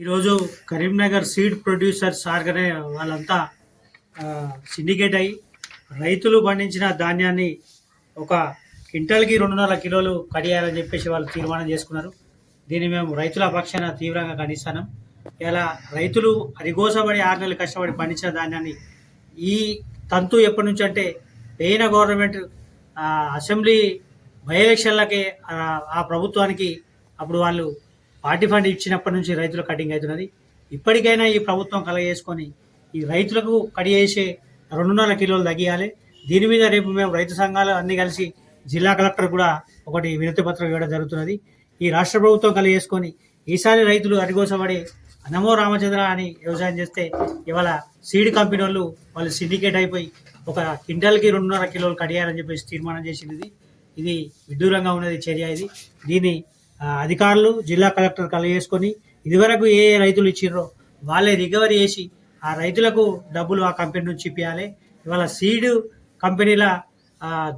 ఈరోజు Karimnagar seed producers ఆర్గనై వాళ్ళంతా syndicate అయ్యి రైతులు పండించిన ధాన్యాన్ని ఒక క్వింటల్కి రెండున్నర కిలోలు కడియాలని చెప్పేసి వాళ్ళు తీర్మానం చేసుకున్నారు. దీన్ని మేము రైతుల పక్షాన తీవ్రంగా ఖండిస్తున్నాం. ఇలా రైతులు అరిగోసబడి ఆరు నెలలు కష్టపడి పండించిన ధాన్యాన్ని ఈ తంతు ఎప్పటి నుంచి అంటే పోయిన గవర్నమెంట్ అసెంబ్లీ బై ఎలక్షన్లకే ఆ ప్రభుత్వానికి అప్పుడు వాళ్ళు పార్టీ ఫండ్ ఇచ్చినప్పటి నుంచి రైతులు కటింగ్ అవుతున్నది. ఇప్పటికైనా ఈ ప్రభుత్వం కలగేసుకొని ఈ రైతులకు కడి చేసే రెండున్నర కిలోలు తగ్గియాలి. దీని మీద రేపు మేము రైతు సంఘాలు అన్ని కలిసి జిల్లా కలెక్టర్ కూడా ఒకటి వినతి పత్రం ఇవ్వడం జరుగుతున్నది. ఈ రాష్ట్ర ప్రభుత్వం కలిగేసుకొని ఈసారి రైతులు అరిగోసబడి నమో రామచంద్ర అని వ్యవసాయం చేస్తే ఇవాళ సీడ్ కంపెనీ వాళ్ళు వాళ్ళు సిండికేట్ అయిపోయి ఒక క్వింటల్కి రెండున్నర కిలోలు కడియాలని చెప్పేసి తీర్మానం చేసింది. ఇది విడ్డూరంగా ఉన్నది చర్య ఇది. దీన్ని అధికారులు జిల్లా కలెక్టర్ కలిగేసుకొని ఇదివరకు ఏ రైతులు ఇచ్చిర్రో వాళ్ళే రికవరీ చేసి ఆ రైతులకు డబ్బులు ఆ కంపెనీ నుంచి ఇప్పించాలి ఇవాళ సీడ్ కంపెనీల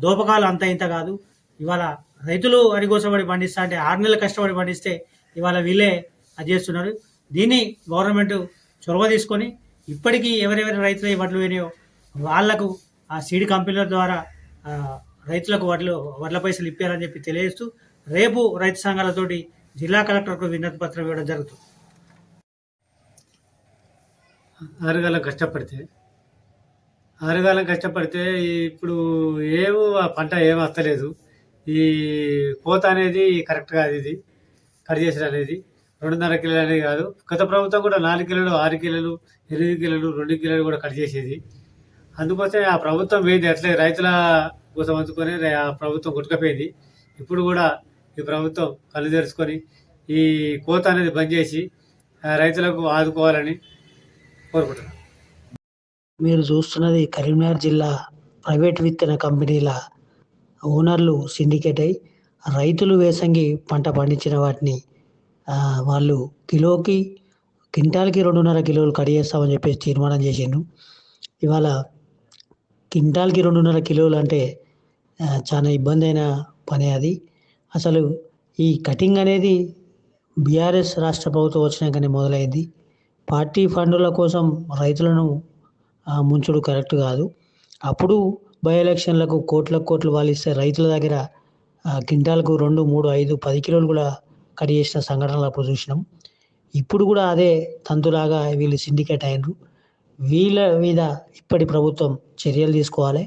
దోపకాలు అంత ఇంత కాదు. ఇవాళ రైతులు అరిగోసపడి పండిస్తా అంటే ఆరు నెలలు కష్టపడి పండిస్తే ఇవాళ వీళ్ళే అది చేస్తున్నారు. దీన్ని గవర్నమెంట్ చొరవ తీసుకొని ఇప్పటికీ ఎవరెవరి రైతులు వడ్లు పోయినాయో వాళ్ళకు ఆ సీడ్ కంపెనీల ద్వారా రైతులకు వడ్లు వడ్ల పైసలు ఇప్పారని చెప్పి తెలియజేస్తూ రేపు రైతు సంఘాలతోటి జిల్లా కలెక్టర్కు వినతి పత్రం ఇవ్వడం జరుగుతుంది. ఆరుగాలం కష్టపడితే ఆరుగాలం కష్టపడితే ఇప్పుడు ఏమో ఆ పంట ఏం వస్తలేదు. ఈ కోత అనేది కరెక్ట్ కాదు ఇది కట్ చేసిన అనేది. రెండున్నర కిలోలు అనేది కాదు. గత ప్రభుత్వం కూడా నాలుగు కిలోలు ఆరు కిలోలు ఎనిమిది కిలోలు రెండు కిలోలు కూడా కట్ చేసేది. అందుకోసం ఆ ప్రభుత్వం పోయింది అట్లే రైతుల కోసం అందుకొని ఆ ప్రభుత్వం కొట్టుకపోయింది. ఇప్పుడు కూడా ఈ ప్రభుత్వం కళ్ళు తెరుచుకొని ఈ కోత అనేది బంద్ చేసి రైతులకు ఆదుకోవాలని కోరుకుంటున్నాను మీరు చూస్తున్నది కరీంనగర్ జిల్లా ప్రైవేట్ విత్తన కంపెనీల ఓనర్లు సిండికేట్ అయి రైతులు వేసంగి పంట పండించిన వాటిని వాళ్ళు కిలోకి క్వింటాల్కి రెండున్నర కిలోలు కడిగేస్తామని చెప్పేసి తీర్మానం చేసిండు ఇవాళ క్వింటాల్కి రెండున్నర కిలోలు అంటే చాలా ఇబ్బంది అయిన పని అది. అసలు ఈ కటింగ్ అనేది బీఆర్ఎస్ రాష్ట్ర ప్రభుత్వం వచ్చినాకనే మొదలైంది. పార్టీ ఫండుల కోసం రైతులను ముంచుడు కరెక్ట్ కాదు. అప్పుడు బై ఎలక్షన్లకు కోట్ల కోట్లు వాళ్ళు ఇస్తే రైతుల దగ్గర ఆ, రెండు మూడు ఐదు పది కిలోలు కూడా కట్ చేసిన సంఘటనలు అప్పుడు చూసినాం. ఇప్పుడు కూడా అదే తంతులాగా వీళ్ళు సిండికేట్ అయినరు. వీళ్ళ మీద ఇప్పటి ప్రభుత్వం చర్యలు తీసుకోవాలి.